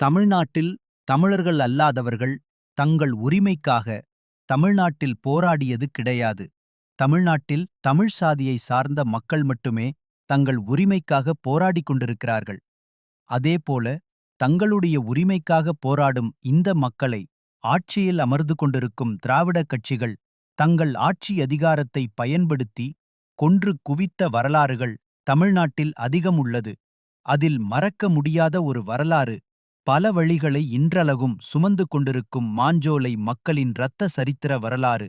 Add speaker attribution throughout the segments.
Speaker 1: தமிழ்நாட்டில் தமிழர்கள் அல்லாதவர்கள் தங்கள் உரிமைக்காக தமிழ்நாட்டில் போராடியது கிடையாது. தமிழ்நாட்டில் தமிழ் சாதியை சார்ந்த மக்கள் மட்டுமே தங்கள் உரிமைக்காக போராடிக் கொண்டிருக்கிறார்கள். அதேபோல தங்களுடைய உரிமைக்காக போராடும் இந்த மக்களை ஆட்சியில் அமர்ந்து கொண்டிருக்கும் திராவிடக் கட்சிகள் தங்கள் ஆட்சி அதிகாரத்தை பயன்படுத்தி கொன்று குவித்த வரலாறுகள் தமிழ்நாட்டில் அதிகம் உள்ளது. அதில் மறக்க முடியாத ஒரு வரலாறு பல வழிகளை இன்றளவும் சுமந்து கொண்டிருக்கும் மாஞ்சோலை மக்களின் இரத்த சரித்திர வரலாறு.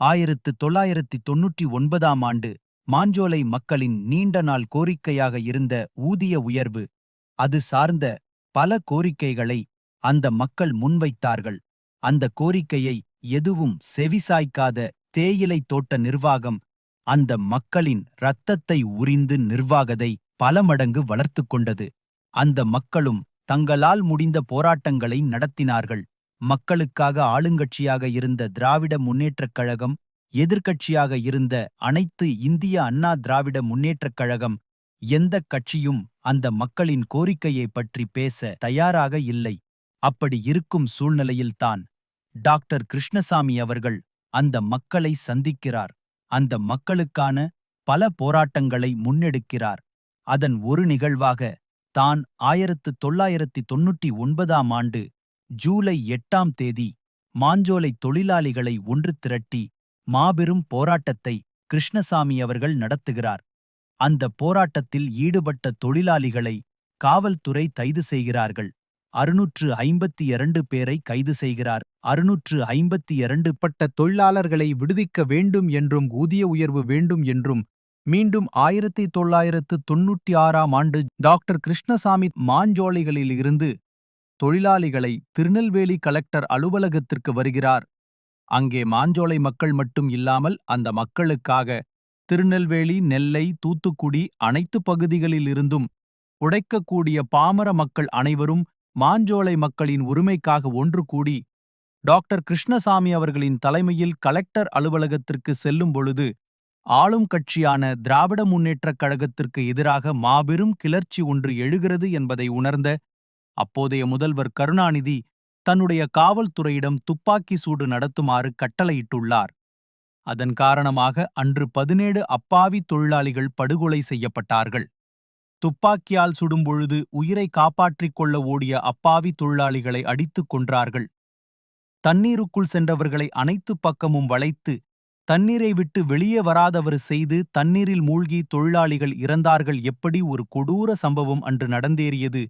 Speaker 1: ஆயிரத்து தொள்ளாயிரத்தி தொன்னூற்றி ஒன்பதாம் ஆண்டு மாஞ்சோலை மக்களின் நீண்ட நாள் கோரிக்கையாக இருந்த ஊதிய உயர்வு அது சார்ந்த பல கோரிக்கைகளை அந்த மக்கள் முன்வைத்தார்கள். அந்த கோரிக்கையை எதுவும் செவிசாய்க்காத தேயிலை தோட்ட நிர்வாகம் அந்த மக்களின் இரத்தத்தை உறிந்து நிர்வாகதை பல மடங்கு வளர்த்து கொண்டது. அந்த மக்களும் தங்களால் முடிந்த போராட்டங்களை நடத்தினார்கள். மக்களுக்காக ஆளுங்கட்சியாக இருந்த திராவிட முன்னேற்றக் கழகம் எதிர்க்கட்சியாக இருந்த அனைத்து இந்திய அண்ணா திராவிட முன்னேற்றக் கழகம் எந்த கட்சியும் அந்த மக்களின் கோரிக்கையை பற்றி பேச தயாராக இல்லை. அப்படி இருக்கும் சூழ்நிலையில்தான் டாக்டர் கிருஷ்ணசாமி அவர்கள் அந்த மக்களை சந்திக்கிறார். அந்த மக்களுக்கான பல போராட்டங்களை முன்னெடுக்கிறார். அதன் ஒரு நிகழ்வாக தான் ஆயிரத்து தொள்ளாயிரத்தி தொன்னூற்றி ஒன்பதாம் ஆண்டு ஜூலை எட்டாம் தேதி மாஞ்சோலை தொழிலாளிகளை ஒன்று திரட்டி மாபெரும் போராட்டத்தை கிருஷ்ணசாமி அவர்கள் நடத்துகிறார். அந்த போராட்டத்தில் ஈடுபட்ட தொழிலாளிகளை காவல்துறை கைது செய்கிறார்கள். அறுநூற்று ஐம்பத்தி இரண்டு பேரை கைது செய்கிறார். அறுநூற்று ஐம்பத்தி இரண்டு பட்ட தொழிலாளர்களை விடுவிக்க வேண்டும் என்றும் ஊதிய உயர்வு வேண்டும் என்றும் மீண்டும் ஆயிரத்தி தொள்ளாயிரத்து தொன்னூற்றி ஆறாம் ஆண்டு டாக்டர் கிருஷ்ணசாமி மாஞ்சோலைகளிலிருந்து தொழிலாளிகளை திருநெல்வேலி கலெக்டர் அலுவலகத்திற்கு வருகிறார். அங்கே மாஞ்சோலை மக்கள் மட்டும் இல்லாமல் அந்த மக்களுக்காக திருநெல்வேலி நெல்லை தூத்துக்குடி அனைத்து பகுதிகளிலிருந்தும் உடைக்கக்கூடிய பாமர மக்கள் அனைவரும் மாஞ்சோலை மக்களின் உரிமைக்காக ஒன்று கூடி டாக்டர் கிருஷ்ணசாமி அவர்களின் தலைமையில் கலெக்டர் அலுவலகத்திற்கு செல்லும் பொழுது ஆளும் கட்சியான திராவிட முன்னேற்றக் கழகத்திற்கு எதிராக மாபெரும் கிளர்ச்சி ஒன்று எழுகிறது என்பதை உணர்ந்த அப்போதைய முதல்வர் கருணாநிதி தன்னுடைய காவல்துறையிடம் துப்பாக்கி சூடு நடத்துமாறு கட்டளையிட்டுள்ளார். அதன் காரணமாக அன்று பதினேழு அப்பாவி தொழிலாளிகள் படுகொலை செய்யப்பட்டார்கள். துப்பாக்கியால் சுடும்பொழுது உயிரை காப்பாற்றிக் கொள்ள ஓடிய அப்பாவி தொழிலாளிகளை அடித்துக் கொன்றார்கள். தண்ணீருக்குள் சென்றவர்களை அனைத்து பக்கமும் வளைத்து தண்ணீரை விட்டு வெளியே வராதவர் செய்து தண்ணீரில் மூழ்கி தொழிலாளிகள் இறந்தார்கள் எப்படி ஒரு கொடூர சம்பவம் அன்று நடந்தேறியது.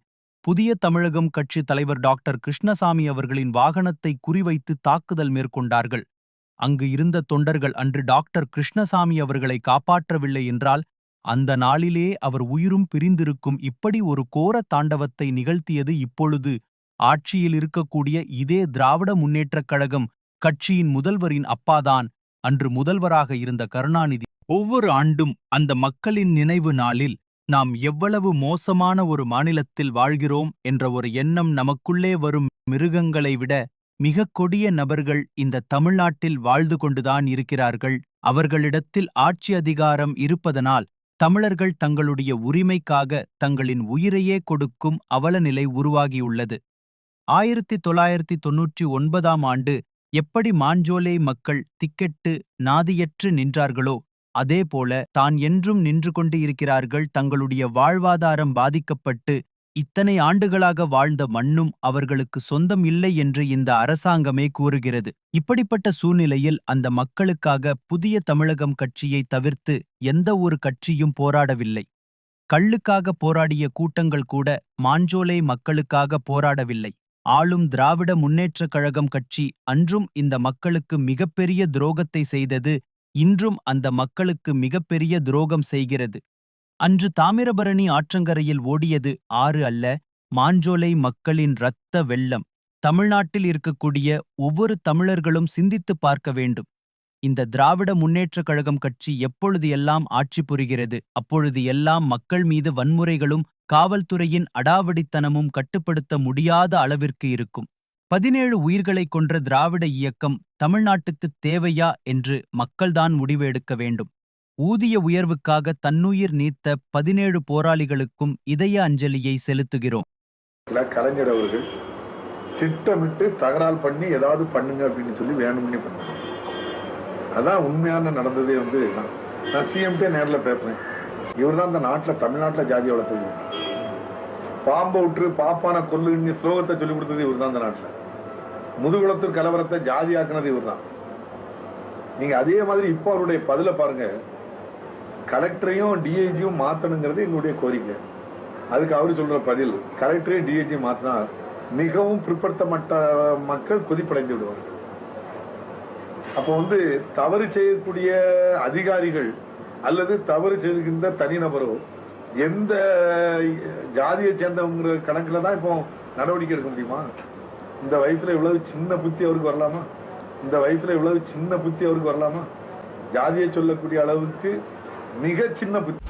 Speaker 1: புதிய தமிழகம் கட்சி தலைவர் டாக்டர் கிருஷ்ணசாமி அவர்களின் வாகனத்தை குறிவைத்து தாக்குதல் மேற்கொண்டார்கள். அங்கு இருந்த தொண்டர்கள் அன்று டாக்டர் கிருஷ்ணசாமி அவர்களை காப்பாற்றவில்லை என்றால் அந்த நாளிலே அவர் உயிரும் பிரிந்திருக்கும். இப்படி ஒரு கோர தாண்டவத்தை நிகழ்த்தியது இப்பொழுது ஆட்சியில் இருக்கக்கூடிய இதே திராவிட முன்னேற்றக் கழகம் கட்சியின் முதல்வரின் அப்பாதான் அன்று முதல்வராக இருந்த கருணாநிதி. ஒவ்வொரு ஆண்டும் அந்த மக்களின் நினைவு நாளில் நாம் எவ்வளவு மோசமான ஒரு மாநிலத்தில் வாழ்கிறோம் என்ற ஒரு எண்ணம் நமக்குள்ளே வரும் மிருகங்களை விட மிகக் கொடிய நபர்கள் இந்த தமிழ்நாட்டில் வாழ்ந்து கொண்டுதான் இருக்கிறார்கள். அவர்களிடத்தில் ஆட்சி அதிகாரம் இருப்பதனால் தமிழர்கள் தங்களுடைய உரிமைக்காக தங்களின் உயிரையே கொடுக்கும் அவலநிலை உருவாகியுள்ளது. ஆயிரத்தி தொள்ளாயிரத்தி தொன்னூற்றி ஒன்பதாம் ஆண்டு எப்படி மாஞ்சோலே மக்கள் திக்கெட்டு நாதியற்று நின்றார்களோ அதேபோல தான் என்றும் நின்று கொண்டு இருக்கிறார்கள் தங்களுடைய வாழ்வாதாரம் பாதிக்கப்பட்டு இத்தனை ஆண்டுகளாக வாழ்ந்த மண்ணும் அவர்களுக்கு சொந்தம் இல்லை என்று இந்த அரசாங்கமே கூறுகிறது. இப்படிப்பட்ட சூழ்நிலையில் அந்த மக்களுக்காக புதிய தமிழகம் கட்சியை தவிர்த்து எந்த ஒரு கட்சியும் போராடவில்லை. கள்ளுக்காக போராடிய கூட்டங்கள் கூட மாஞ்சோலை மக்களுக்காக போராடவில்லை. ஆளும் திராவிட முன்னேற்றக் கழகம் கட்சி அன்றும் இந்த மக்களுக்கு மிகப்பெரிய துரோகத்தை செய்தது இன்றும் அந்த மக்களுக்கு மிகப்பெரிய துரோகம் செய்கிறது. அன்று தாமிரபரணி ஆற்றங்கரையில் ஓடியது ஆறு அல்ல மாஞ்சோலை மக்களின் இரத்த வெள்ளம். தமிழ்நாட்டில் இருக்கக்கூடிய ஒவ்வொரு தமிழர்களும் சிந்தித்துப் பார்க்க வேண்டும். இந்த திராவிட முன்னேற்றக் கழகம் கட்சி எப்பொழுது எல்லாம் ஆட்சி புரிகிறது அப்பொழுது எல்லாம் மக்கள் மீது வன்முறைகளும் காவல்துறையின் அடாவடித்தனமும் கட்டுப்படுத்த முடியாத அளவிற்கு இருக்கும். பதினேழு உயிர்களை கொன்ற திராவிட இயக்கம் தமிழ்நாட்டுக்குத் தேவையா என்று மக்கள்தான் முடிவு எடுக்க வேண்டும். ஊதிய உயர்வுக்காக தன்னுயிர் நீத்த பதினேழு போராளிகளுக்கும் இதய அஞ்சலியை செலுத்துகிறோம்.
Speaker 2: கலைஞர் அவர்கள் திட்டமிட்டு தகராறு பண்ணி ஏதாவது பண்ணுங்க அப்படின்னு சொல்லி வேணும்னே பண்ணாங்க. அதான் உண்மையான நடந்ததே வந்து நான் சிஎம்டே நேர்ல பேசுறேன். இவர் தான் இந்த நாட்டுல தமிழ்நாட்டுல ஜாதி வளர்த்து பாம்பை விட்டு பாப்பான கொல்லுன்னு ஸ்லோகத்தை சொல்லி கொடுத்தது இவர் தான் இந்த நாட்டுல. முதுகுளத்து கலவரத்தை ஜாதி ஆக்குனது இவர் தான் நீங்க அதே மாதிரி இப்போ அவருடைய பதில பாருங்க. கலெக்டரையும் டிஐஜியும் மாத்தணுங்கிறது எங்களுடைய கோரிக்கை. அதுக்கு அவரு சொல்ற பதில் கலெக்டரையும் டிஐஜியும் மாத்தினா மிகவும் பிற்படுத்தப்பட்ட மக்கள் கொதிப்படைந்து விடுவார் அப்போ வந்து தவறு செய்யக்கூடிய அதிகாரிகள் அல்லது தவறு செய்கின்ற தனிநபரோ எந்த ஜாதியை சேர்ந்தவங்கிற கணக்குல தான் இப்போ நடவடிக்கை எடுக்க முடியுமா? இந்த வயசுல இவ்வளவு சின்ன புத்தி அவருக்கு வரலாமா? இந்த வயசுல இவ்வளவு சின்ன புத்தி அவருக்கு வரலாமா? ஜாதியை சொல்லக்கூடிய அளவுக்கு மிக சின்ன புத்தி.